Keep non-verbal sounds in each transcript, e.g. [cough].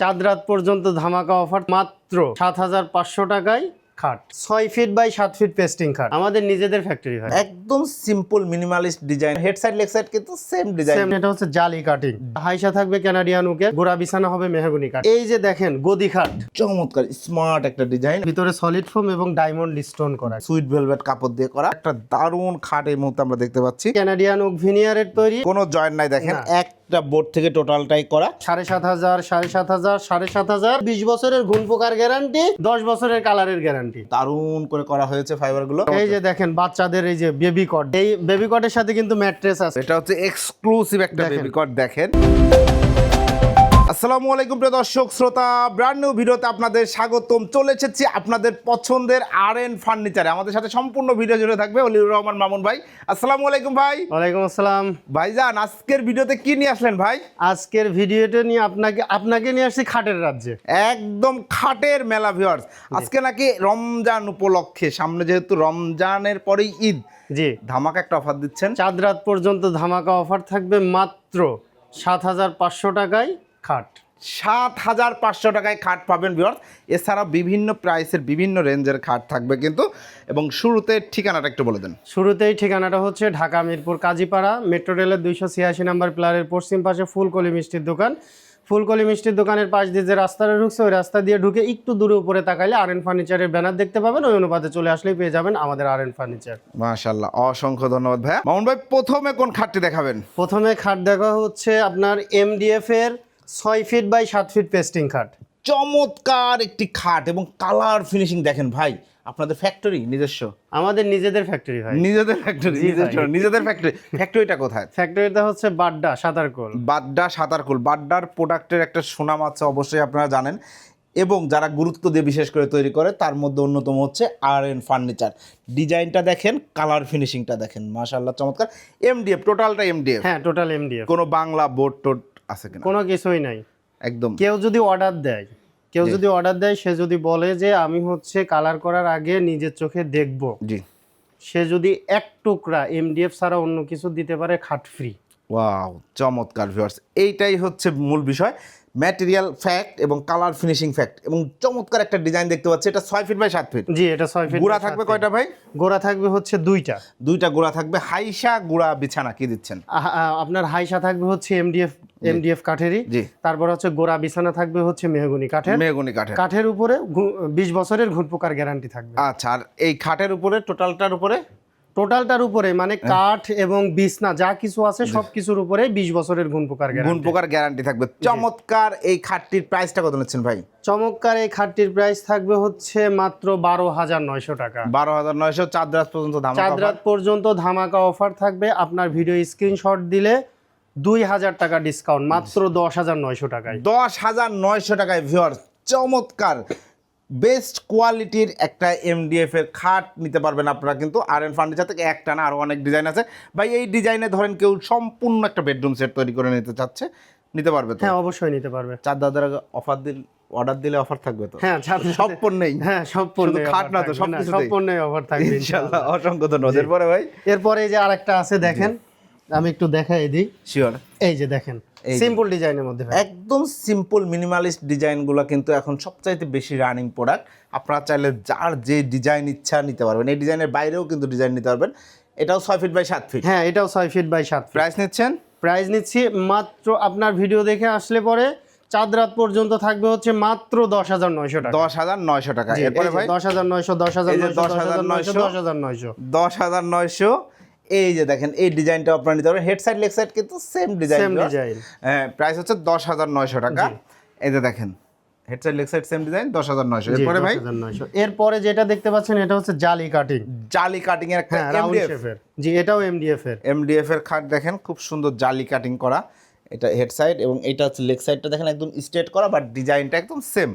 চাঁদ রাত পর্যন্ত ধামাকা অফার মাত্র সাত হাজার পাঁচশো টাকায় খাট। ছয় ফিট বাই সাত ফিট পেস্টিং খাট। আমাদের নিজেদের ফ্যাক্টরি হয় একদম simple minimalist design head side leg side কিন্তু সেম ডিজাইন এটা হচ্ছে জালি কাটিং হাইসা থাকবে কানাডিয়ান উকের গোড়া বিছানা হবে মেহগুনি কাঠ এই যে দেখেন গদি খাট। চমৎকার স্মার্ট একটা ডিজাইন ভিতরে সলিড ফোম এবং ডায়মন্ড স্টোন করা। সুইট ভেলভেট কাপড় দিয়ে করা। একটা দারুণ খাট এই মুহূর্তে আমরা দেখতে পাচ্ছি। কানাডিয়ান ওক ভিনিয়ারের তৈরি। কোনো জয়েন্ট নাই দেখেন। না। বোর্ড থেকে টোটালটাই করা। সাড়ে সাত হাজার সাড়ে সাত হাজার সাড়ে সাত হাজার। বিশ বছরের ঘুম পোকার গ্যারান্টি দশ বছরের কালারের গ্যারান্টি দারুণ করে করা হয়েছে ফাইবারগুলো এই যে দেখেন বাচ্চাদের এই যে বেবি কট এই বেবি কটের সাথে কিন্তু ম্যাট্রেস আছে। এটা হচ্ছে এক্সক্লুসিভ একটা বেবি কট দেখেন। আসসালামু আলাইকুম প্রিয় দর্শক শ্রোতা ব্র্যান্ড নিউ ভিডিওতে আপনাদের স্বাগতম। চলে এসেছি আপনাদের পছন্দের আর এন ফার্নিচারে আমাদের সাথে সম্পূর্ণ ভিডিও জুড়ে থাকবে অলিউর রহমান মামুন ভাই। আসসালামু আলাইকুম ভাই। ওয়ালাইকুম আসসালাম। ভাইজান আজকের ভিডিওতে কি নিয়ে আসলেন ভাই? আজকের ভিডিওটা নিয়ে আপনাকে আপনাকে নিয়ে আসছি খাটের রাজ্যে। একদম খাটের মেলা ভিউয়ার্স আজকে নাকি রমজান উপলক্ষে সামনে যেহেতু রমজানের পরেই ঈদ জি। ধামাকা একটা অফার দিচ্ছেন। চাঁদ রাত পর্যন্ত ধামাকা অফার থাকবে মাত্র সাত হাজার পাঁচশো টাকায় খাট। সাত হাজার পাঁচশো টাকায় খাট পাবেন ভিউয়ার্স এছাড়াও বিভিন্ন প্রাইসের বিভিন্ন রেঞ্জের খাট থাকবে কিন্তু। এবং শুরুতে ঠিকানাটা একটু বলে দেন। শুরুতেই ঠিকানাটা হচ্ছে ঢাকা মিরপুর কাজীপাড়া মেট্রো রেলের দুইশো ছিয়াশি নাম্বার প্লারের পশ্চিম পাশে ফুলকলি মিষ্টির দোকান। ফুলকলি মিষ্টির দোকানের পাশ দিয়ে যে রাস্তাটা ঢুকছে ওই রাস্তা দিয়ে ঢুকে একটু দূরে উপরে তাকাইলে আর এন ফার্নিচারের ব্যানার দেখতে পাবেন। ওই অনুপাতে চলে আসলেই পেয়ে যাবেন আমাদের আর এন ফার্নিচার মাশাল্লাহ অসংখ্য ধন্যবাদ ভাইয়া। মামুন ভাই প্রথমে কোন খাটটি দেখাবেন? প্রথমে খাট দেখা হচ্ছে আপনার এমডিএফ এর ছয় ফিট বাই সাত ফিট পেস্টিং খাট। চমৎকার একটি খাট এবং কালার ফিনিশিং দেখেন ভাই আপনাদের ফ্যাক্টরি নিজস্ব? আমাদের নিজেদের ফ্যাক্টরি হয় নিজেদের ফ্যাক্টরি নিজস্ব নিজেদের ফ্যাক্টরি ফ্যাক্টরিটা কোথায়? ফ্যাক্টরিটা হচ্ছে বাড্ডা সাঁতারকোল বাড্ডা সাঁতারকুল বাড্ডার প্রোডাক্টের একটা সুনাম আছে অবশ্যই আপনারা জানেন। এবং যারা গুরুত্ব দিয়ে বিশেষ করে তৈরি করে তার মধ্যে অন্যতম হচ্ছে আর এন ফার্নিচার ডিজাইনটা দেখেন কালার ফিনিশিংটা দেখেন। মাশাল্লাহ চমৎকার। এমডিএফ টোটালটা এমডিএফ হ্যাঁ টোটাল এমডিএফ কোনো বাংলা বোর্ড টোড আছে কিনা? কোনো কিছুই নাই। একদম। কেউ যদি অর্ডার দেয় কেউ যদি অর্ডার দেয় সে যদি বলে যে আমি হচ্ছে কালার করার আগে নিজের চোখে দেখব। জি। সে যদি এক টুকরা এমডিএফ ছাড়া অন্য কিছু দিতে পারে খাট ফ্রি ওয়াও চমৎকার ভিউয়ার্স এইটাই হচ্ছে মূল বিষয়। ম্যাটেরিয়াল ফ্যাক্ট এবং কালার ফিনিশিং ফ্যাক্ট এবং চমৎকার একটা ডিজাইন দেখতে পাচ্ছি। এটা ছয় ফিট বাই সাত ফিট জি এটা ছয় ফিট গুড়া থাকবে কয়টা ভাই? গোড়া থাকবে হচ্ছে দুইটা। দুইটা গুড়া থাকবে। হাইসা গুড়া বিছানা কি দিচ্ছেন? আপনার হাইসা থাকবে হচ্ছে এমডিএফ এমডিএফ কাঠেরই। তারপর হচ্ছে গোড়া বিছানা থাকবে হচ্ছে মেহগুনি কাঠের। মেগুনি কাঠের। কাঠের উপরে বিশ বছরের ঘুট পোকার গ্যারান্টি থাকবে। আচ্ছা আর এই খাটের উপরে টোটালটার উপরে? টোটালটার উপরে মানে কাঠ এবং বিছনা যা কিছু আছে সব কিছুর উপরে বিশ বছরের ঘুণ পোকার গুণ গ্যারান্টি পোকার গ্যারান্টি থাকবে। চমৎকার এই খাটটির প্রাইসটা কত নিচ্ছেন ভাই? চমৎকার এই খাটটির প্রাইস থাকবে হচ্ছে মাত্র বারো হাজার নয়শো টাকা। বারো হাজার নয়শো চার রাত পর্যন্ত চাঁদ রাত পর্যন্ত ধামাকা অফার থাকবে। আপনার ভিডিও স্ক্রিনশট দিলে দুই হাজার টাকা ডিসকাউন্ট মাত্র দশ হাজার নয়শো টাকায়। দশ হাজার নয়শো টাকায় ভিওর চমৎকার। বেস্ট কোয়ালিটির একটা এমডিএফ এর খাট নিতে পারবেন আপনারা কিন্তু। আর এন ফার্নিচার থেকে একটা না আরও অনেক ডিজাইন আছে। ভাই এই ডিজাইনে ধরেন কেউ সম্পূর্ণ একটা বেডরুম সেট তৈরি করে নিতে চাচ্ছে নিতে পারবে হ্যাঁ অবশ্যই নিতে পারবে। চার দাদার অফার দিল অর্ডার দিলে অফার থাকবে তো? হ্যাঁ সব পণ্যেই হ্যাঁ সব পণ্যে খাট না তো, সব সব কিছুতেই। অফার থাকবে ইনশাল্লাহ অসংখ্য ধন্যবাদ। এরপরে ভাই? এরপরে যে আরেকটা আছে দেখেন। আমি একটু দেখাই দিই। শিওর এই যে দেখেন সিম্পল ডিজাইনের মধ্যে একদম সিম্পল মিনিমালিস্ট ডিজাইনগুলো কিন্তু এখন সবচাইতে বেশি রানিং প্রোডাক্ট আপনারা চাইলে যার যে ডিজাইন ইচ্ছা নিতে পারবেন। এই ডিজাইনের বাইরেও কিন্তু ডিজাইন নিতে পারবেন। এটাও ছয় ফিট বাই সাত ফিট হ্যাঁ এটাও ছয় ফিট বাই সাত প্রাইস নিচ্ছেন? প্রাইস নিচ্ছি মাত্র আপনার ভিডিও দেখে আসলে পরে চাঁদ রাত পর্যন্ত থাকবে হচ্ছে মাত্র দশ হাজার নয়শো টাকা। দশ হাজার নয়শো টাকা। এরপরে ভাই? দশ হাজার নয়শো দশ হাজার নয়শো দশ হাজার নয়শো। দশ হাজার নয়শো। দশ হাজার নয়শো। এই যে দেখেন এই ডিজাইনটা আপনারা নিতে পারবেন। হেড সাইড লেগ সাইড কিন্তু same design same design price হচ্ছে দশ হাজার নয়শো টাকা। এই যে দেখেন head side leg side same design দশ হাজার নয়শো। এরপরে ভাই? এরপরে যেটা দেখতে পাচ্ছেন এটা হচ্ছে জালি কাটিং জালি কাটিং এর একটা হ্যাঁ জি এটাও এমডিএফ এর। এমডিএফ এর খাট দেখেন খুব সুন্দর জালি কাটিং করা। এটা হেড সাইড এবং এটা হচ্ছে লেগ সাইডটা দেখেন একদম স্ট্রেট করা বাট ডিজাইনটা একদম সেম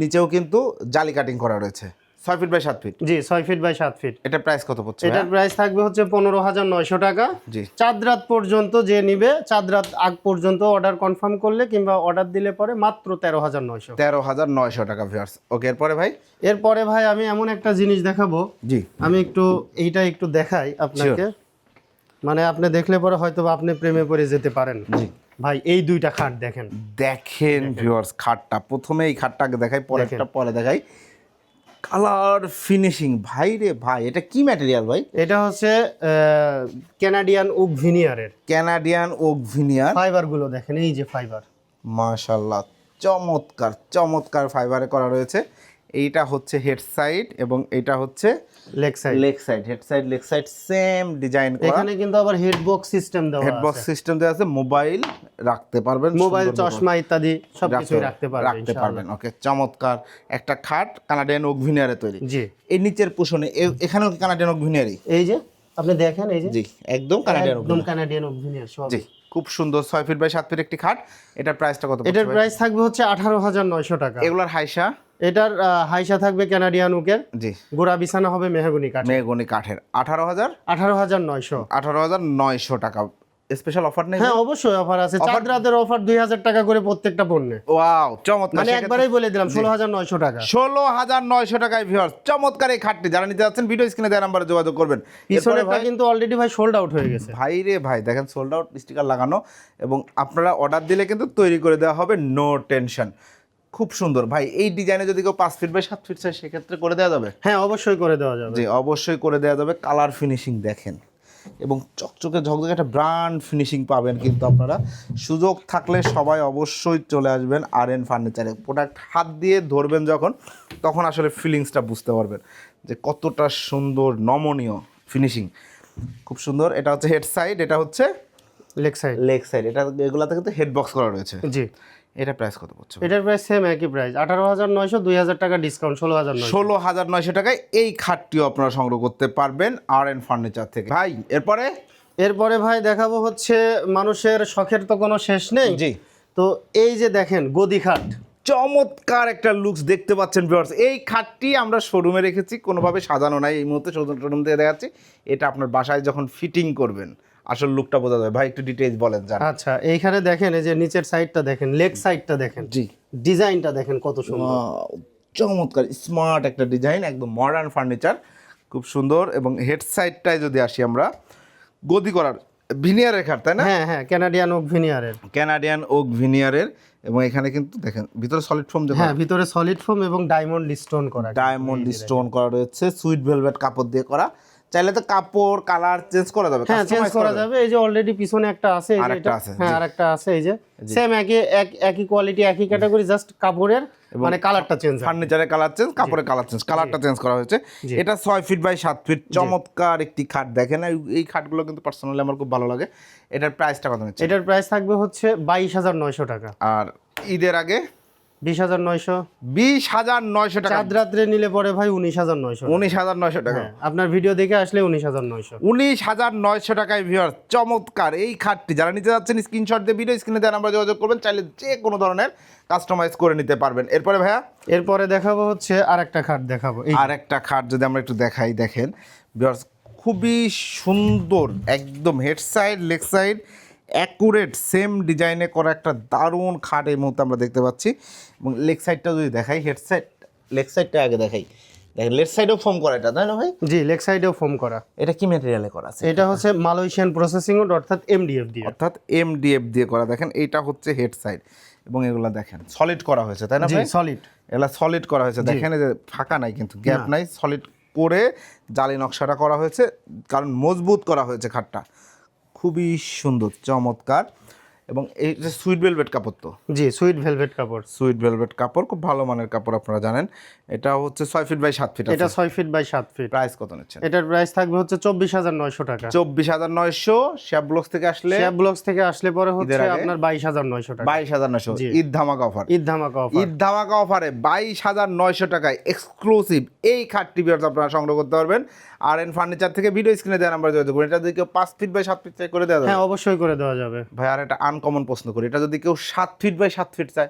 নিচেও কিন্তু জালি কাটিং করা রয়েছে। ছয় ফিট বাই সাত ফিট জি ছয় ফিট বাই সাত ফিট এটা প্রাইস কত পড়ছে এটার প্রাইস থাকবে হচ্ছে পনেরো হাজার নয়শো টাকা। জি। চাঁদ রাত পর্যন্ত যে নিবে চাঁদ রাত আগ পর্যন্ত অর্ডার কনফার্ম করলে কিংবা অর্ডার দিলে পরে মাত্র তেরো হাজার নয়শো। তেরো হাজার নয়শো টাকা ভিউয়ার্স ওকে এরপরে ভাই? এরপরে ভাই আমি এমন একটা জিনিস দেখাবো। জি। আমি একটু এইটা একটু দেখাই আপনাকে। মানে আপনি দেখলে পরে হয়তো আপনি প্রেমে পড়ে যেতে পারেন। জি। ভাই এই দুইটা খাট দেখেন। দেখেন ভিউয়ার্স খাটটা। প্রথমে এই খাটটাকে দেখাই পরে একটা পরে দেখাই। Colour finishing. ভাই রে ভাই এটা কি ম্যাটেরিয়াল ভাই? এটা হচ্ছে ক্যানাডিয়ান ওক ভিনিয়ারের ক্যানাডিয়ান ওক ভিনিয়ার ফাইবারগুলো দেখেন এই যে ফাইবার মাশাল্লাহ চমৎকার চমৎকার ফাইবারে করা রয়েছে। এইটা হচ্ছে হেড সাইড এবং এটা হচ্ছে leg side. Leg side head side leg side same design করা। এখানে কিন্তু আবার হেড বক্স সিস্টেম দেওয়া আছে হেড বক্স সিস্টেম দেওয়া আছে মোবাইল রাখতে পারবেন মোবাইল চশমা ইত্যাদি সবকিছুই রাখতে পারবেন রাখতে পারবেন ওকে চমৎকার। একটা খাট কানাডিয়ান ওক ভিনিয়ারে তৈরি। জি। এই নিচের পোষণে এখানেও কি কানাডিয়ান ওক ভিনিয়ারই এই যে আপনি দেখেন এই যে? জি একদম কানাডিয়ান ওক একদম কানাডিয়ান ওক ভিনিয়ার সব। জি খুব সুন্দর ছয় ফিট বাই সাত ফিট একটি খাট। এটার প্রাইসটা কত এটার প্রাইস থাকবে হচ্ছে আঠারো হাজার নয়শো টাকা। এগুলার হাইসা? এটার হাইসা থাকবে কানাডিয়ান উকের। জি। গোড়া বিছানা হবে মেহগুনি কাঠ মেগনি কাঠের। আঠারো হাজার? আঠারো হাজার নয়শো। আঠারো হাজার নয়শো টাকা। স্পেশাল অফার নেই? হ্যাঁ অবশ্যই অফার আছে। চাঁদ রাতের অফার দুই হাজার টাকা করে প্রত্যেকটা পণ্যে। ওয়াও চমৎকার। মানে একবারেই বলে দিলাম ষোলো হাজার নয়শো টাকা। ষোলো হাজার নয়শো টাকায় ভিউয়ার্স চমৎকার এই খাটটি। যারা নিতে যাচ্ছেন ভিডিও স্ক্রিনে দেওয়া নাম্বারে যোগাযোগ করবেন। পিছনেরটা ভাই কিন্তু অলরেডি ভাই সোল্ড আউট হয়ে গেছে। ভাই রে ভাই দেখেন সোল্ড আউট স্টিকার লাগানো। এবং আপনারা অর্ডার দিলে কিন্তু তৈরি করে দেওয়া হবে নো টেনশন খুব সুন্দর। ভাই এই ডিজাইনে যদি কেউ পাঁচ ফিট বাই সাত ফিট চাই সেক্ষেত্রে করে দেওয়া যাবে? হ্যাঁ অবশ্যই করে দেওয়া যাবে। জি অবশ্যই করে দেওয়া যাবে। কালার ফিনিশিং দেখেন। এবং চকচকে ঝকঝকে একটা ব্র্যান্ড ফিনিশিং পাবেন কিন্তু আপনারা। সুযোগ থাকলে সবাই অবশ্যই চলে আসবেন আর এন ফার্নিচারে প্রোডাক্ট হাত দিয়ে ধরবেন যখন তখন আসলে ফিলিংসটা বুঝতে পারবেন যে কতটা সুন্দর নমনীয় ফিনিশিং খুব সুন্দর। এটা হচ্ছে হেড সাইড এটা হচ্ছে লেগ সাইড লেগ সাইড এটা এগুলাতে কিন্তু হেড বক্স করা রয়েছে। জি। এটা প্রাইস কত পড়ছে এটার প্রাইস সেম একই প্রাইস আঠারো হাজার নয়শো দুই হাজার টাকা ডিসকাউন্ট ষোলো হাজার ষোলো হাজার নয়শো টাকায় এই খাটটিও আপনারা সংগ্রহ করতে পারবেন আর এন ফার্নিচার থেকে। ভাই এরপরে? এরপরে ভাই দেখাবো হচ্ছে মানুষের শখের তো কোনো শেষ নেই। জি। তো এই যে দেখেন গদি খাট। চমৎকার একটা লুকস দেখতে পাচ্ছেন ভিউয়ার্স এই খাটটি আমরা শোরুমে রেখেছি কোনোভাবে সাজানো নাই। এই মুহূর্তে শোরুম থেকে দেখাচ্ছি। এটা আপনার বাসায় যখন ফিটিং করবেন আসল লুকটা বোঝা যাবে ভাই একটু ডিটেইলস বলেন জান। আচ্ছা এইখানে দেখেন এই যে নিচের সাইডটা দেখেন লেগ সাইডটা দেখেন। জি। ডিজাইনটা দেখেন কত সুন্দর। চমৎকার স্মার্ট একটা ডিজাইন একদম মডার্ন ফার্নিচার খুব সুন্দর। এবং হেড সাইডটায় যদি আসি আমরা গদি করার ভিনিয়ারের খাট তাই না? হ্যাঁ হ্যাঁ ক্যানাডিয়ান ওক ভিনিয়ারের ক্যানাডিয়ান ওক ভিনিয়ারের এবং এখানে কিন্তু দেখেন ভিতরে সলিড ফোম দেখুন হ্যাঁ ভিতরে সলিড ফোম এবং ডায়মন্ড স্টোন করা। ডায়মন্ড স্টোন করা রয়েছে সুইট ভেলভেট কাপড় দিয়ে করা। চাইলে তো কাপড় কালার চেঞ্জ করা যাবে হ্যাঁ চেঞ্জ করা যাবে। এই যে অলরেডি পিছনে একটা আছে এই যে এটা। আছে, হ্যাঁ আরেকটা আছে এই যে। সেম একই এক- একই কোয়ালিটি একই ক্যাটাগরি জাস্ট কাপড়ের মানে কালারটা চেঞ্জ ফার্নিচারের কালার চেঞ্জ কাপড়ের কালার চেঞ্জ কালারটা চেঞ্জ করা হয়েছে। এটা ছয় ফিট বাই সাত ফিট চমৎকার একটি খাট। দেখেন এই- খাটগুলো কিন্তু পার্সোনালি আমার খুব ভালো লাগে। এটার প্রাইসটা কত নিচ্ছে? এটার প্রাইস থাকবে হচ্ছে বাইশ হাজার নয়শো টাকা। আর ঈদের আগে বিশ হাজার নয়শো। বিশ হাজার নয়শো টাকা। চাঁদ রাত্রে নিলে পরে ভাই উনিশ হাজার নয়শো উনিশ হাজার নয়শো টাকা। হ্যাঁ, আপনার ভিডিও দেখে আসলে উনিশ হাজার নয়শো। উনিশ হাজার নয়শো টাকায় ভিউয়ার চমৎকার। এই খাটটি যারা নিতে যাচ্ছেন স্ক্রিনশট দিয়ে ভিডিও স্ক্রিনে দেওয়া নাম্বার যোগাযোগ করবেন চাইলে যে কোনো ধরনের কাস্টমাইজ করে নিতে পারবেন। এরপরে ভাইয়া? এরপরে দেখাবো হচ্ছে আর একটা খাট দেখাবো। এই আর একটা খাট যদি আমরা একটু দেখাই দেখেন। ভিউয়ার্স খুবই সুন্দর একদম head side leg side accurate same ডিজাইনে করা একটা দারুণ খাট এই মুহূর্তে আমরা দেখতে পাচ্ছি। এবং লেগ সাইডটা যদি দেখাই হেড সাইড লেগ সাইডটা আগে দেখাই। দেখেন লেফট সাইডেও ফোম করা এটা তাই না ভাই? জি লেগ সাইডেও ফোম করা। এটা কি ম্যাটেরিয়ালে করা আছে? এটা হচ্ছে মালয়েশিয়ান প্রসেসিং উড অর্থাৎ এমডিএফ দিয়ে। অর্থাৎ এমডিএফ দিয়ে করা। দেখেন এটা হচ্ছে হেড সাইড এবং এগুলো দেখেন সলিড করা হয়েছে তাই না জি ভাই? সলিড এগুলা সলিড করা হয়েছে। দেখেন যে ফাঁকা নাই কিন্তু গ্যাপ নাই। সলিড করে জালি নকশাটা করা হয়েছে কারণ মজবুত করা হয়েছে খাটটা। খুবই সুন্দর চমৎকার এবং যে সুইট ভেলভেট কাপড় তো? জি সুইট ভেলভেট কাপড়। সুইট ভেলভেট কাপড় খুব ভালো মানের কাপড় আপনারা জানেন। এটা হচ্ছে ছয় ফিট বাই সাত ফিট এটা ছয় ফিট বাই সাত ফিট প্রাইস কত নিচ্ছেন? এটার প্রাইস থাকবে হচ্ছে চব্বিশ হাজার নয়শো টাকা। চব্বিশ হাজার নয়শো শ্যাপ ব্লকস থেকে আসলে শ্যাপ ব্লকস থেকে আসলে পরে হচ্ছে আপনার বাইশ হাজার নয়শো টাকা। বাইশ হাজার নয়শো। ঈদ ধামাকা অফার ঈদ ধামাকা অফার ঈদ ধামাকা অফারে বাইশ হাজার নয়শো টাকায় এক্সক্লুসিভ এই খাটটি বিয়ার্স আপনারা সংগ্রহ করতে পারবেন। আর এন ফার্নিচার থেকে ভিডিও স্ক্রিনে দেওয়া নাম্বার যোগাযোগ করুন এটা যদি কেউ পাঁচ ফিট বাই সাত ফিট চাই করে দেওয়া যাবে। হ্যাঁ অবশ্যই করে দেওয়া যাবে। ভাই আর একটা আনকমন প্রশ্ন করি। এটা যদি কেউ সাত ফিট বাই সাত ফিট চায়।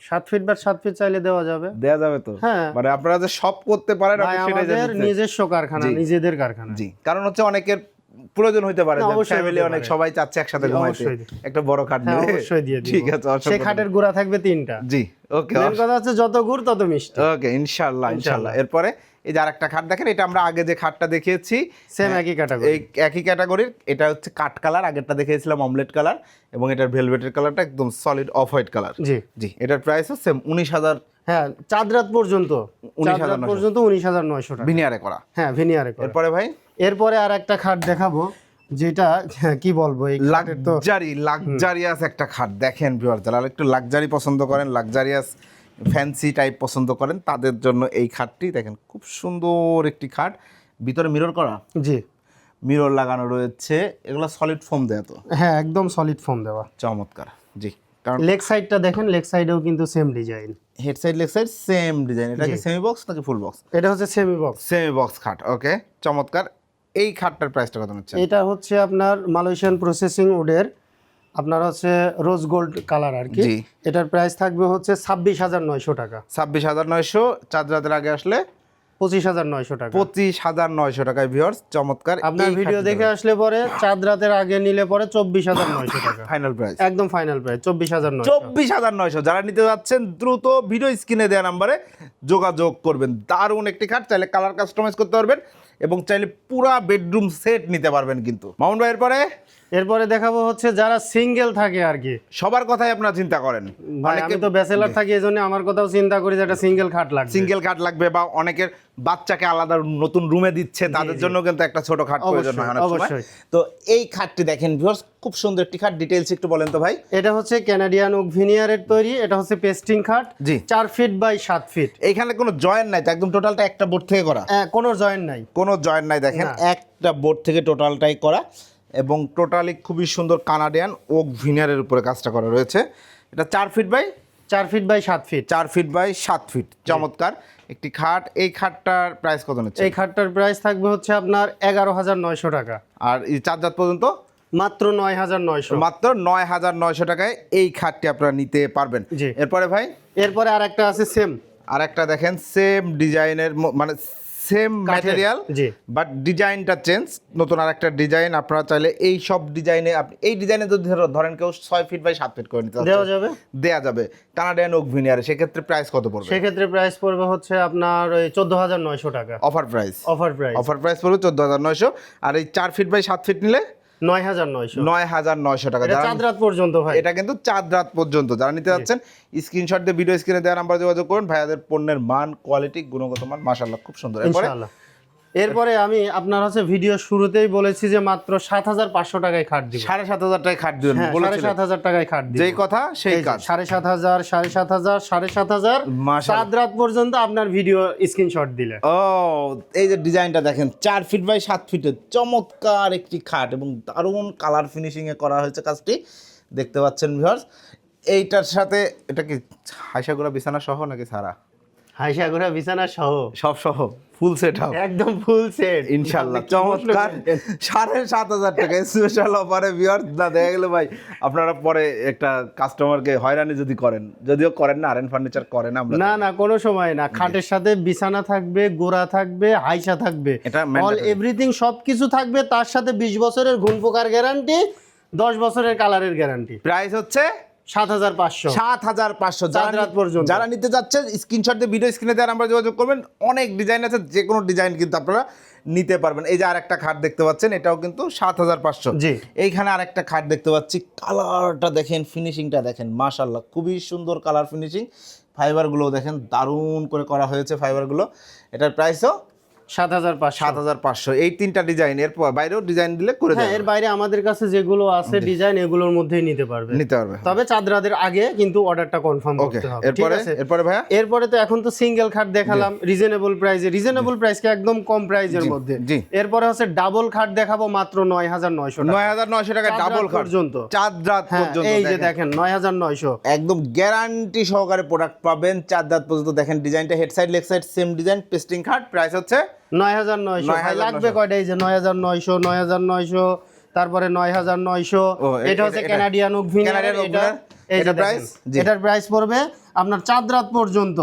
সাত ফিট বা সাত ফিট চাইলে দেওয়া যাবে। দেওয়া যাবে তো? হ্যাঁ। মানে আপনারা যে সব করতে পারেন আমাদের নিজস্ব কারখানা নিজেদের কারখানা। জি। কারণ হচ্ছে অনেকের প্রয়োজন হইতে পারে ফ্যামিলি অনেক সবাই চাচ্ছে একসাথে ঘুমাইতে। একটা বড় খাট হ্যাঁ নেবে অবশ্যই দিয়ে [laughs] দিব। ঠিক আছে সে খাটের গোড়া থাকবে তিনটা। জি ওকে মেন কথা হচ্ছে যত গুড় তত মিষ্টি। ওকে ইনশাআল্লাহ ইনশাআল্লাহ। এরপরে এই যে আরেকটা খাট দেখেন এটা আমরা আগে যে খাটটা দেখিয়েছি সেম একই ক্যাটাগরি এই একই ক্যাটাগরির এটা হচ্ছে কাঠ কালার আগেরটা দেখিয়েছিলাম অমলেট কালার এবং এটার ভেলভেটের কালারটা একদম সলিড অফ হোয়াইট কালার জি। জি এটার প্রাইস হচ্ছে উনিশ হাজার হ্যাঁ চাঁদ রাত পর্যন্ত 19,900 চাঁদ পর্যন্ত উনিশ হাজার নয়শো টাকা। ভিনিয়ারে করা। হ্যাঁ ভিনিয়ারে করে। এরপরে ভাই? এরপরে আর একটা খাট দেখাবো যেটা হ্যাঁ, কি বলব এই খাটের তো লাক্সারি লাক্সারিয়াস একটা খাট। দেখেন ভিউয়ার যারা একটু লাক্সারি পছন্দ করেন লাক্সারিয়াস ফ্যান্সি টাইপ পছন্দ করেন তাদের জন্য এই খাটটি দেখেন খুব সুন্দর একটি খাট। ভিতরে মিরর করা? জি। মিরর লাগানো রয়েছে। এগুলো সলিড ফোম দেয় তো? হ্যাঁ একদম সলিড ফোম দেওয়া। চমৎকার। জি। কারণ লেগ সাইডটা দেখেন লেগ সাইডেও কিন্তু same design head side leg side same design এটা কি সেমি বক্স নাকি ফুল বক্স এটা হচ্ছে সেমি বক্স সেমি বক্স খাট ওকে চমৎকার। এই খাটটার প্রাইসটা কত হচ্ছে এটা হচ্ছে আপনার মালয়েশিয়ান প্রসেসিং উডের আপনার হচ্ছে রোজ গোল্ড কালার আর কি। এটার প্রাইস থাকবে হচ্ছে ছাব্বিশ হাজার নয়শো টাকা। ছাব্বিশ হাজার নয়শো চার রাতের আগে আসলে পঁচিশ হাজার নয়শো টাকা। পঁচিশ হাজার নয়শো টাকায় ভিউয়ার্স চমৎকার। আপনার ভিডিও দেখে আসলে পরে চাঁদ রাতের আগে নিলে পরে চব্বিশ হাজার নয়শো টাকা। [laughs] ফাইনাল প্রাইস একদম ফাইনাল প্রাইস চব্বিশ হাজার নয়শো। চব্বিশ হাজার নয়শো। যারা নিতে যাচ্ছেন দ্রুত ভিডিও স্ক্রিনে দেওয়া নাম্বারে যোগাযোগ করবেন। দারুণ একটি খাট চাইলে কালার কাস্টমাইজ করতে পারবেন এবং চাইলে পুরা বেডরুম সেট নিতে পারবেন কিন্তু। মামুন ভাইয়ের পরে এরপরে দেখাবো হচ্ছে যারা সিঙ্গেল থাকে আর কি। সবার কথাই আপনারা চিন্তা করেন। আমি তো ব্যাচেলার থাকি এই জন্য আমার কথাও চিন্তা করি যে একটা সিঙ্গেল খাট লাগবে। সিঙ্গেল খাট লাগবে বা অনেকের বাচ্চাকে আলাদা নতুন রুমে দিচ্ছে তাদের জন্য কিন্তু একটা ছোট খাট প্রয়োজন হয় অনেক সময়। তো এই খাটটি দেখেন ভিউয়ার্স খুব সুন্দর একটি খাট। ডিটেইলস একটু বলেন তো ভাই। এটা হচ্ছে ক্যানাডিয়ান ওক ভিনিয়ারের তৈরি এটা হচ্ছে পেস্টিং খাট জি। চার ফিট বাই সাত ফিট এখানে কোনো জয়েন্ট নাই তো? একদম টোটালটা একটা বোর্ড থেকে করা? কোনো জয়েন্ট নাই। কোনো জয়েন্ট নাই দেখেন একটা বোর্ড থেকে টোটালটাই করা। এবং টোটালি খুবই সুন্দর কানাডিয়ান ওক ভিনারের উপরে কাজটা করা রয়েছে। এটা চার ফিট বাই? চার ফিট বাই সাত ফিট। চার ফিট বাই সাত ফিট। চমৎকার। একটি খাট। এই খাটটার প্রাইস কত নিচ্ছে? এই খাটটার প্রাইস থাকবে হচ্ছে আপনার এগারো হাজার নয়শো টাকা। আর এই চার জাত পর্যন্ত? মাত্র নয় হাজার নয়শো। মাত্র নয় হাজার নয়শো টাকায় এই খাটটি আপনারা নিতে পারবেন। এরপরে ভাই? এরপরে আর একটা আছে সেম আর একটা দেখেন সেম ডিজাইনের মানে সেম ম্যাটেরিয়াল বাট ডিজাইনটা চেঞ্জ নতুন আর একটা ডিজাইন আপনারা চাইলে এই সব ডিজাইনে আপনি এই ডিজাইনে যদি ধরেন কেউ ছয় ফিট বাই সাত ফিট করে নিতে দেওয়া যাবে? দেওয়া যাবে। কানাডিয়ান ওক ভিনিয়ারে সেক্ষেত্রে প্রাইস কত পড়বে? সেক্ষেত্রে প্রাইস পড়বে হচ্ছে আপনার ওই চোদ্দ হাজার নয়শো টাকা। Offer price offer price offer price পড়বে চোদ্দ হাজার নয়শো। আর এই চার ফিট বাই সাত ফিট নিলে নয় হাজার নয়শো। নয় হাজার নয়শো টাকা। চাঁদ রাত পর্যন্ত ভাই এটা কিন্তু চাঁদ রাত পর্যন্ত। যারা নিতে যাচ্ছেন স্ক্রিনশট দিয়ে ভিডিও স্ক্রিনে দেওয়া নাম্বার যোগাযোগ করুন। ভাইয়াদের পণ্যের মান কোয়ালিটি গুণগত মান মাসাল্লাহ খুব সুন্দর। ইনশাআল্লাহ। এরপরে আমি আপনার হচ্ছে ভিডিও শুরুতেই বলেছি যে মাত্র সাত হাজার পাঁচশো টাকায় খাট দিব। সাড়ে সাত হাজার টাকায় খাট দিবেন হ্যাঁ সাড়ে সাত হাজার টাকায় খাট দিব। যেই কথা সেই কাজ। সাড়ে সাত হাজার সাড়ে সাত হাজার সাড়ে সাত হাজার। সাত রাত পর্যন্ত আপনার ভিডিও স্ক্রিনশট দিলে ও এই যে ডিজাইনটা দেখেন চার ফিট বাই সাত ফিটের চমৎকার একটি খাট এবং দারুণ কালার ফিনিশিং এ করা হয়েছে কাজটি। দেখতে পাচ্ছেন ভিউয়ার্স এইটার সাথে এটা কি হাইসাগুড়া বিছানা সহ নাকি সারা হাইসা বিছানা সহ। সব সহ ফুল সেট আপ একদম ফুল সেট ইনশাল্লাহ চমৎকার। সাড়ে সাত হাজার টাকা স্পেশাল অফারে বিয়ার না দেখা গেলে ভাই আপনারা পরে একটা কাস্টমারকে হয়রানি যদি করেন যদিও করেন না আরএন ফার্নিচার করেন আমরা না না কোনো সময় না। খাটের সাথে বিছানা থাকবে গোড়া থাকবে হাইসা থাকবে। এটা অল। এভরিথিং সব কিছু থাকবে তার সাথে বিশ বছরের ঘুম পোকার গ্যারান্টি দশ বছরের কালারের গ্যারান্টি প্রাইস হচ্ছে সাত হাজার পাঁচশো। সাত হাজার পাঁচশো। রাত পর্যন্ত। যারা নিতে যাচ্ছেন স্ক্রিনশট দিয়ে ভিডিও স্ক্রিনে দেওয়ার আমরা যোগাযোগ করবেন। অনেক ডিজাইন আছে যে কোনো ডিজাইন কিন্তু আপনারা নিতে পারবেন। এই যে আরেকটা খাট দেখতে পাচ্ছেন এটাও কিন্তু সাত হাজার পাঁচশো। জি। এইখানে আরেকটা খাট দেখতে পাচ্ছি কালারটা দেখেন ফিনিশিংটা দেখেন মাশাল্লাহ খুবই সুন্দর কালার ফিনিশিং ফাইবারগুলো দেখেন দারুণ করে করা হয়েছে ফাইবারগুলো এটার প্রাইসও সাত হাজার পাঁচশো। সাত হাজার পাঁচশো। এই তিনটা ডিজাইন এরপর বাইরেও ডিজাইন দিলে করে হ্যাঁ এর বাইরে আমাদের কাছে যেগুলো আছে ডিজাইন এগুলোর মধ্যেই নিতে পারবে। নিতে পারবে তবে চাঁদরাদের আগে কিন্তু অর্ডারটা কনফার্ম করতে হবে এরপরে? এরপরে ভাইয়া? এরপরে তো এখন তো সিঙ্গেল খাট দেখালাম রিজনেবল প্রাইসে রিজনেবল প্রাইসকে একদম কম প্রাইসের মধ্যে। এরপরে হচ্ছে ডাবল খাট দেখাবো মাত্র নয় হাজার নয়শো নয় হাজার নয়শো টাকা ডাবল খাট। পর্যন্ত। চাঁদরাত হ্যাঁ পর্যন্ত এই যে দেখেন। নয় হাজার নয়শো। একদম গ্যারান্টি সহকারে প্রোডাক্ট পাবেন চার দাঁত পর্যন্ত। দেখেন ডিজাইনটা head side leg side same design pasting খাট প্রাইস হচ্ছে নয় হাজার নয়শো। 9,900 লাগবে কয়টা এই যে নয় হাজার নয়শো নয় হাজার নয়শো তারপরে নয় হাজার নয়শো। এটা হচ্ছে ক্যানাডিয়ান ওক এটা এটা প্রাইস এটার প্রাইস পড়বে আপনার চাঁদ রাত পর্যন্ত।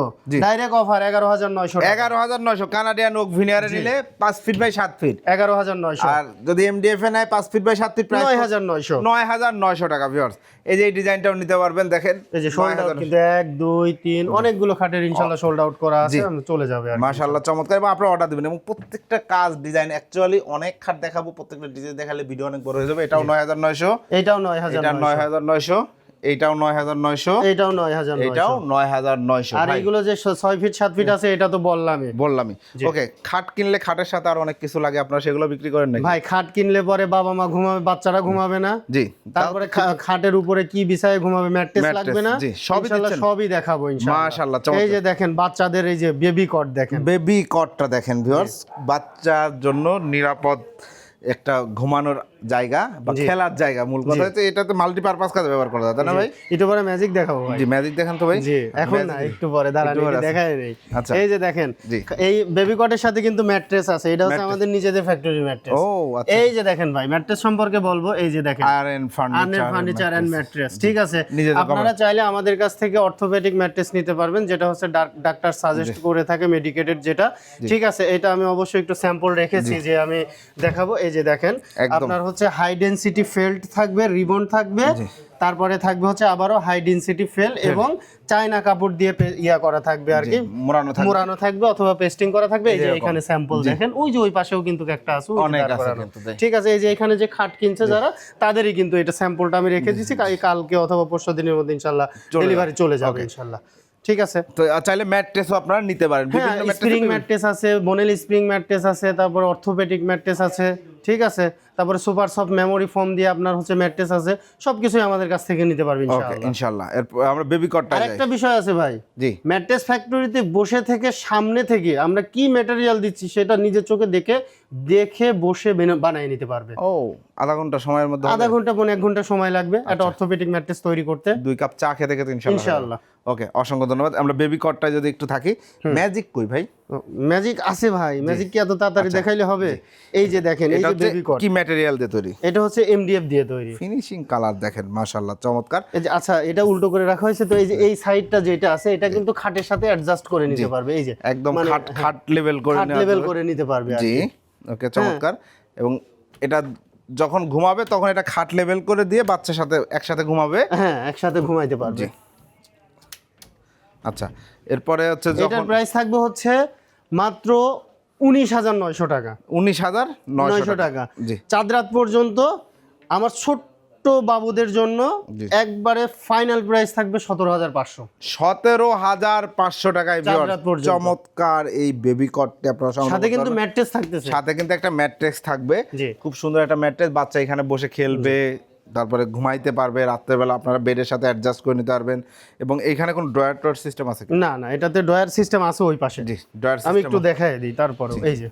ডাইরেক্ট অফার এগারো হাজার নয়শো এগারো হাজার নয়শো কানাডিয়ান ওক ভিনিয়ারে নিলে পাঁচ ফিট বাই সাত ফিট এগারো হাজার নয়শো। আর যদি এমডিএফ এ নেয় পাঁচ ফিট বাই সাত ফিট প্রাইস নয় হাজার নয়শো। নয় হাজার নয়শো টাকা ভিউয়ার্স এই যে এই ডিজাইনটাও নিতে পারবেন দেখেন। এই যে সোল্ড আউট কিন্তু এক দুই তিন অনেকগুলো খাটের ইনশাল্লাহ সোল্ড আউট করা আছে চলে যাবে। মাশাআল্লাহ চমৎকার। এবং আপনারা অর্ডার দিবেন। এবং প্রত্যেকটা কাজ ডিজাইন অ্যাকচুয়ালি অনেক খাট দেখাবো প্রত্যেকটা ডিজাইন দেখালে ভিডিও অনেক বড় হয়ে যাবে। এটাও নয় হাজার নয়শো। এইটাও নয় হাজার নয় হাজার নয়শো। এইটাও নয় হাজার নয়শো। এইটাও নয় হাজার এটাও নয় হাজার নয়শো। আর এইগুলো যে ছয় ফিট সাত ফিট আছে এটা তো বললামই। বললামই। ওকে খাট কিনলে খাটের সাথে আর অনেক কিছু লাগে আপনারা সেগুলো বিক্রি করেন ভাই খাট কিনলে পরে বাবা মা ঘুমাবে বাচ্চারা ঘুমাবে না। জি। তারপরে খাটের উপরে কি বিছায় ঘুমাবে ম্যাট্রেস লাগবে না? সবই সবই দেখাবো মাশাআল্লাহ, এই যে দেখেন বাচ্চাদের এই যে বেবি কট দেখেন। বেবি কটটা দেখেন ভিউয়ার্স বাচ্চার জন্য নিরাপদ একটা ঘুমানোর জায়গা বা খেলার জায়গা মূল কথা হচ্ছে এটাতে মাল্টিপারপাস কাজে ব্যবহার করা যায় তাই না ভাই? একটু পরে ম্যাজিক দেখাবো ভাই। জি ম্যাজিক দেখেন তো ভাই। জি এখন না একটু পরে দাঁড়ান এটি দেখাই নেই আচ্ছা। এই যে দেখেন এই বেবি কটের সাথে কিন্তু ম্যাট্রেস আছে এটা হচ্ছে আমাদের নিজেদের ফ্যাক্টরি ম্যাট্রেস ও আচ্ছা। এই যে দেখেন ভাই ম্যাট্রেস সম্পর্কে বলব এই যে দেখেন। আর এন আর্নের ফার্নিচার এন্ড ম্যাট্রেস ঠিক আছে? আপনারা চাইলে আমাদের কাছ থেকে অর্থোপেডিক ম্যাট্রেস নিতে পারবেন যেটা হচ্ছে ডাক্তার সাজেস্ট করে থাকে মেডিকেটেড যেটা। ঠিক আছে এটা আমি অবশ্যই একটু স্যাম্পল রেখেছি যে আমি দেখাবো। এই যে দেখেন। আপনার হচ্ছে হাই ডেনসিটি ফেল্ট থাকবে রিবন থাকবে তারপরে থাকবে হচ্ছে আবারও হাই ডেনসিটি ফেল এবং চায়না কাপড় দিয়ে ইয়া করা থাকবে আর কি। মোড়ানো থাকে মোড়ানো থাকবে অথবা পেস্টিং করা থাকবে এই যে এখানে স্যাম্পল দেখেন ওই যে ওই পাশেও কিন্তু একটা আছে অনেক আছে কিন্তু, ঠিক আছে এই যে এখানে যে খাট কিনছে যারা তাদেরই কিন্তু এটা স্যাম্পলটা আমি রেখে কাল- কালকে অথবা পরশু দিনের মধ্যে ইনশাল্লাহ ডেলিভারি চলে যাবে ইনশাল্লাহ। ঠিক আছে? তো চাইলে ম্যাট্রেসও আপনারা নিতে পারেন। বিভিন্ন স্প্রিং ম্যাট্রেস আছে বনেল স্প্রিং ম্যাট্রেস আছে তারপর অর্থোপেডিক ম্যাট্রেস আছে। ঠিক আছে? তারপরে সুপার সফট মেমোরি ফোম দিয়ে আপনার হচ্ছে ম্যাট্রেস আছে সবকিছুই আমাদের কাছ থেকে নিতে পারবেন ইনশাআল্লাহ। ইনশাআল্লাহ। এরপর আমরা বেবি কটটা আর যাই। একটা বিষয় আছে ভাই। জি। ম্যাট্রেস ফ্যাক্টরিতে বসে থেকে সামনে থেকে আমরা কি ম্যাটেরিয়াল দিচ্ছি সেটা নিজের চোখে দেখে দেখে বসে বেনা- বানিয়ে নিতে পারবে। ও আধা ঘণ্টা সময়ের মধ্যে আধা ঘণ্টা পনেরো এক ঘণ্টা সময় লাগবে একটা অর্থোপেডিক ম্যাট্রেস তৈরি করতে। দুই কাপ চা খেতে খেতে ইনশাআল্লাহ ইনশাআল্লাহ। ওকে অসংখ্য ধন্যবাদ। আমরা বেবি কটটায় যদি একটু থাকি ম্যাজিক কই ভাই? ম্যাজিক আছে ভাই ম্যাজিক কি এত তাড়াতাড়ি দেখাইলে হবে? এই যে দেখেন এই যে বেবি কট কি ম্যাটেরিয়াল দিয়ে তৈরি? এটা হচ্ছে এমডিএফ দিয়ে তৈরি। ফিনিশিং কালার দেখেন মাশাআল্লাহ চমৎকার। এই যে আচ্ছা এটা উল্টো করে রাখা হয়েছে তো এই যে এই সাইডটা যেটা আছে এটা কিন্তু খাটের সাথে অ্যাডজাস্ট করে নিতে পারবে এই যে। একদম মানে খাট খাট লেভেল করে খাট লেভেল করে নিতে পারবে জি। ওকে চমৎকার। এবং এটা যখন ঘুমাবে তখন এটা খাট লেভেল করে দিয়ে বাচ্চার সাথে একসাথে ঘুমাবে। হ্যাঁ একসাথে ঘুমাইতে পারবে। আচ্ছা এরপরে হচ্ছে যখন প্রাইস থাকবে হচ্ছে মাত্র উনিশ হাজার নয়শো টাকা। উনিশ হাজার নয়শো টাকা। চাঁদ রাত পর্যন্ত আমার ছোট্ট বাবুদের জন্য একবারে ফাইনাল প্রাইস থাকবে সতেরো হাজার পাঁচশো। সতেরো হাজার পাঁচশো টাকায় চমৎকার এই বেবি কটটি আপনারা সাথে কিন্তু। ম্যাট্রেস থাকতেছে। সাথে কিন্তু একটা ম্যাট্রেক্স থাকবে। খুব সুন্দর একটা ম্যাট্রেস বাচ্চা এখানে বসে খেলবে। তারপরে ঘুমাইতে পারবে রাত্রেবেলা আপনারা বেডের সাথে অ্যাডজাস্ট করে নিতে পারবেন এবং এখানে কোনো ড্রয়ার টয়ার সিস্টেম আছে না না এটাতে ড্রয়ার সিস্টেম আছে ওই পাশে। জি ড্রয়ার আমি একটু দেখাই দিই তারপরে এই যে।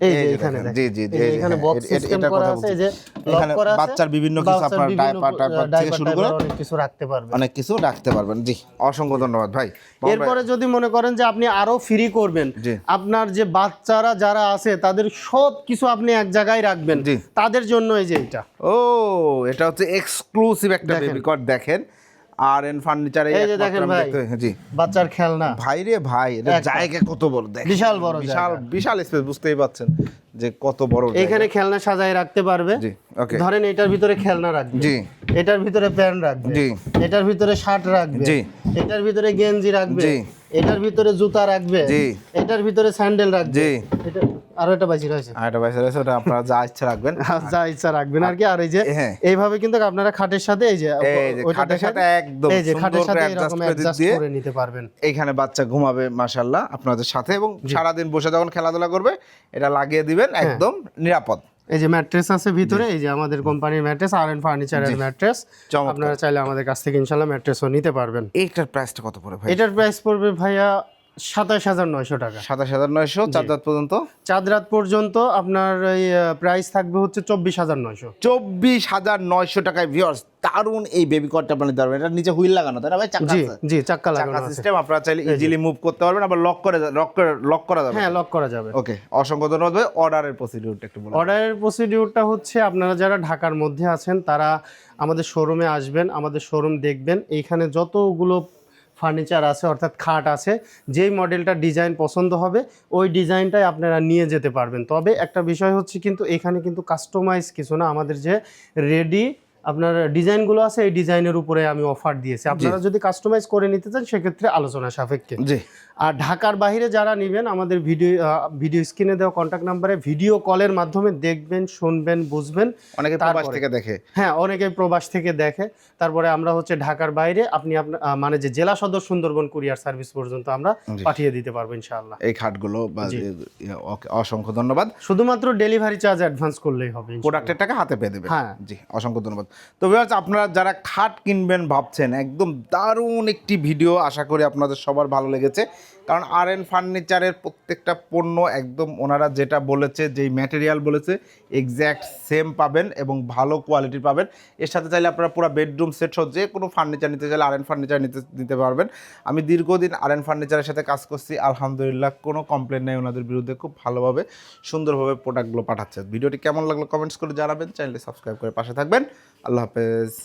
এই যে এখানে দেখেন, দেখেন। জি, জি, এই যে এই যে, এখানে বক্স এ- এ- সিস্টেম করা আছে যে এখানে বাচ্চার বিভিন্ন কিছু আপনার বিভিন্ন, টাইপার থেকে শুরু করে অনেক কিছু রাখতে পারবে অনেক কিছু রাখতে পারবেন জি অসংখ্য ধন্যবাদ ভাই। এরপরে যদি মনে করেন যে আপনি আরও ফ্রি করবেন। আপনার যে বাচ্চারা যারা আছে তাদের সব কিছু আপনি এক জায়গায় রাখবেন। তাদের জন্য এই যে এটা ও এটা হচ্ছে এক্সক্লুসিভ একটা বেবি কট দেখেন। আর এন ফার্নিচারে এই যে দেখেন ভাই। জি বাচ্চার খেলনা ভাই রে ভাই এটা। জায়গা কত বড় দেখেন বিশাল বড় বিশাল বিশাল স্পেস বুঝতেই পাচ্ছেন যে কত বড় এখানে খেলনা সাজায় রাখতে পারবে জি ওকে ধরেন এটার ভিতরে খেলনা রাখবে জি এটার ভিতরে প্যান্ট রাখবে জি। এটার ভিতরে শার্ট রাখবে জি। এটার ভিতরে গেঞ্জি রাখবে জি। এটার ভিতরে জুতা রাখবে জি। এটার ভিতরে স্যান্ডেল রাখবে। জি। এটা আরও একটা বাজি রয়েছে। আর এটা বাইসে রয়েছে ওটা আপনারা যা ইচ্ছা রাখবেন। [laughs] যা ইচ্ছা রাখবেন। আর কি আর এই যে হ্যাঁ। এইভাবে কিন্তু আপনারা খাটের সাথে এই যে খাটের সাথে একদম এই যে খাটের সাথে এরকম অ্যাডজাস্ট করে নিতে পারবেন। এইখানে বাচ্চা ঘুমাবে মাশাল্লাহ আপনাদের সাথে। এবং সারাদিন বসে যখন খেলাধুলা করবে এটা লাগিয়ে দিবেন হ্যাঁ। একদম নিরাপদ। এই যে ম্যাট্রেস আছে ভিতরে এই যে আমাদের কোম্পানির ম্যাট্রেস আর এন ফার্নিচারের ম্যাট্রেস। আপনারা চাইলে আমাদের কাছ থেকে ইনশাল্লাহ ম্যাট্রেসও নিতে পারবেন। এটার প্রাইসটা কত পড়বে ভাই? এটার প্রাইস পড়বে ভাইয়া সাতাশ হাজার নয়শো টাকা। সাতাশ হাজার নয়শো চার রাত পর্যন্ত? চাঁদ রাত পর্যন্ত আপনার এই প্রাইস থাকবে হচ্ছে চব্বিশ হাজার নয়শো। চব্বিশ হাজার নয়শো টাকায় ভিউয়ার্স দারুণ এই বেবি কটটা আপনি নিতে এটা নিচে হুইল লাগানো তাই না ভাই? চাকা জি জি চাক্কা লাগানো চাকা সিস্টেম আপনারা চাইলে ইজিলি মুভ করতে পারবেন আবার লক করে লক করে লক করা যাবে। হ্যাঁ লক করা যাবে। ওকে অসংখ্য ধন্যবাদ ভাই। অর্ডারের প্রসিডিউরটা একটু বলুন। অর্ডারের প্রসিডিউরটা হচ্ছে আপনারা যারা ঢাকার মধ্যে আছেন তারা আমাদের শোরুমে আসবেন আমাদের শোরুম দেখবেন। এইখানে যতগুলো ফার্নিচার আছে, অর্থাৎ খাট আছে, যেই মডেলটা ডিজাইন পছন্দ হবে, ওই ডিজাইনটাই আপনারা নিয়ে যেতে পারবেন। তবে একটা বিষয় হচ্ছে কিন্তু এখানে কিন্তু কাস্টমাইজ কিছু না, আমাদের যে রেডি আপনার ডিজাইনগুলো আছে এই ডিজাইনের উপরে আমি অফার দিয়েছি। আপনারা যদি কাস্টমাইজ করে নিতে চান সেক্ষেত্রে আলোচনা সাপেক্ষে। জি। আর ঢাকার বাইরে যারা নেবেন আমাদের ভিডিও ভিডিও স্ক্রিনে দেওয়া কন্ট্যাক্ট নাম্বারে ভিডিও কলের মাধ্যমে দেখবেন শুনবেন বুঝবেন। অনেকে প্রবাস থেকে দেখে। হ্যাঁ অনেকে প্রবাস থেকে দেখে। তারপরে আমরা হচ্ছে ঢাকার বাইরে আপনি আপনার মানে যে জেলা সদর সুন্দরবন কুরিয়ার সার্ভিস পর্যন্ত আমরা পাঠিয়ে দিতে পারব ইনশাআল্লাহ। এই খাটগুলো অসংখ্য ধন্যবাদ। শুধুমাত্র ডেলিভারি চার্জ অ্যাডভান্স করলেই হবে প্রোডাক্টের টাকা হাতে পেয়ে দেবেন। হ্যাঁ। জি অসংখ্য ধন্যবাদ। তো ভিউয়ার্স আপনারা যারা খাট কিনবেন ভাবছেন, একদম দারুণ একটি ভিডিও আশা করি আপনাদের সবার ভালো লেগেছে। কারণ আর এন ফার্নিচারের প্রত্যেকটা পণ্য একদম ওনারা যেটা বলেছে, যেই ম্যাটেরিয়াল বলেছে এক্স্যাক্ট সেম পাবেন এবং ভালো কোয়ালিটির পাবেন। এর সাথে চাইলে আপনারা পুরো বেডরুম সেট সহ যে কোনো ফার্নিচার নিতে চাইলে আর এন ফার্নিচার নিতে নিতে পারবেন। আমি দীর্ঘদিন আর এন ফার্নিচারের সাথে কাজ করছি, আলহামদুলিল্লাহ কোনো কমপ্লেন নেই ওনাদের বিরুদ্ধে, খুব ভালোভাবে, সুন্দরভাবে প্রোডাক্টগুলো পাঠাচ্ছে। ভিডিওটি কেমন লাগল কমেন্টস করে জানাবেন চ্যানেলটি সাবস্ক্রাইব করে পাশে থাকবেন। আল্লাহ হাফেজ।